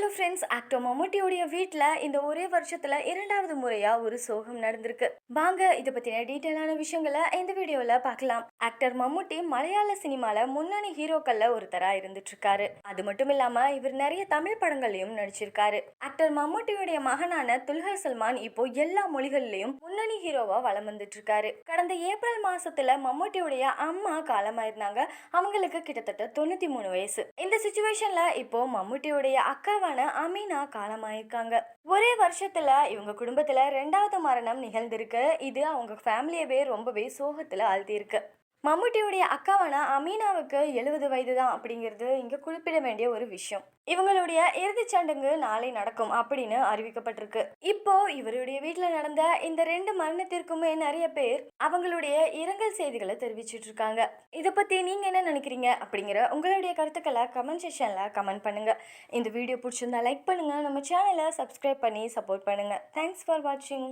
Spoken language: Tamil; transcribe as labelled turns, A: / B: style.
A: ஹலோ ஃப்ரெண்ட்ஸ் ஆக்டர் மம்முட்டியோடைய வீட்டில் இந்த ஒரே வருஷத்தில் இரண்டாவது முறையாக ஒரு சோகம் நடந்திருக்கு. வாங்க இதை பற்றின டீட்டெயிலான விஷயங்களை இந்த வீடியோவில் பார்க்கலாம். ஆக்டர் மம்முட்டி மலையாள சினிமாவில் முன்னணி ஹீரோக்களில் ஒருத்தராக இருந்துட்டு இருக்காரு அது மட்டும் இல்லாமல் இவர் நிறைய தமிழ் படங்கள்லையும் நடிச்சிருக்காரு. ஆக்டர் மம்முட்டியுடைய மகனான துல்கர் சல்மான் இப்போ எல்லா மொழிகள்லையும் முன்னணி ஹீரோவா வளம் வந்துட்டு இருக்காரு கடந்த ஏப்ரல் மாசத்துல மம்முட்டியுடைய அம்மா காலமாயிருந்தாங்க. அவங்களுக்கு கிட்டத்தட்ட தொண்ணூத்தி மூணு வயசு. இந்த சுச்சுவேஷன்ல இப்போ மம்முட்டியுடைய அக்காவான அமீனா காலமாயிருக்காங்க. ஒரே வருஷத்துல இவங்க குடும்பத்துல ரெண்டாவது மரணம் நிகழ்ந்திருக்கு. இது அவங்க ஃபேமிலியவே ரொம்பவே சோகத்துல ஆழ்த்தியிருக்கு. மம்முட்டியுடைய அக்காவான அமீனாவுக்கு எழுபது வயது தான் அப்படிங்கிறது இங்கே குறிப்பிட வேண்டிய ஒரு விஷயம். இவங்களுடைய இறுதிச் சடங்கு நாளை நடக்கும் அப்படின்னு அறிவிக்கப்பட்டிருக்கு. இப்போ இவருடைய வீட்டில் நடந்த இந்த ரெண்டு மரணத்திற்குமே நிறைய பேர் அவங்களுடைய இரங்கல் செய்திகளை தெரிவிச்சிட்டு இருக்காங்க. இதை பற்றி நீங்கள் என்ன நினைக்கிறீங்க அப்படிங்கிற உங்களுடைய கருத்துக்களை கமெண்ட் செக்ஷனில் கமெண்ட் பண்ணுங்க. இந்த வீடியோ பிடிச்சிருந்தா லைக் பண்ணுங்க. நம்ம சேனலை சப்ஸ்கிரைப் பண்ணி சப்போர்ட் பண்ணுங்க. தேங்க்ஸ் ஃபார் வாட்சிங்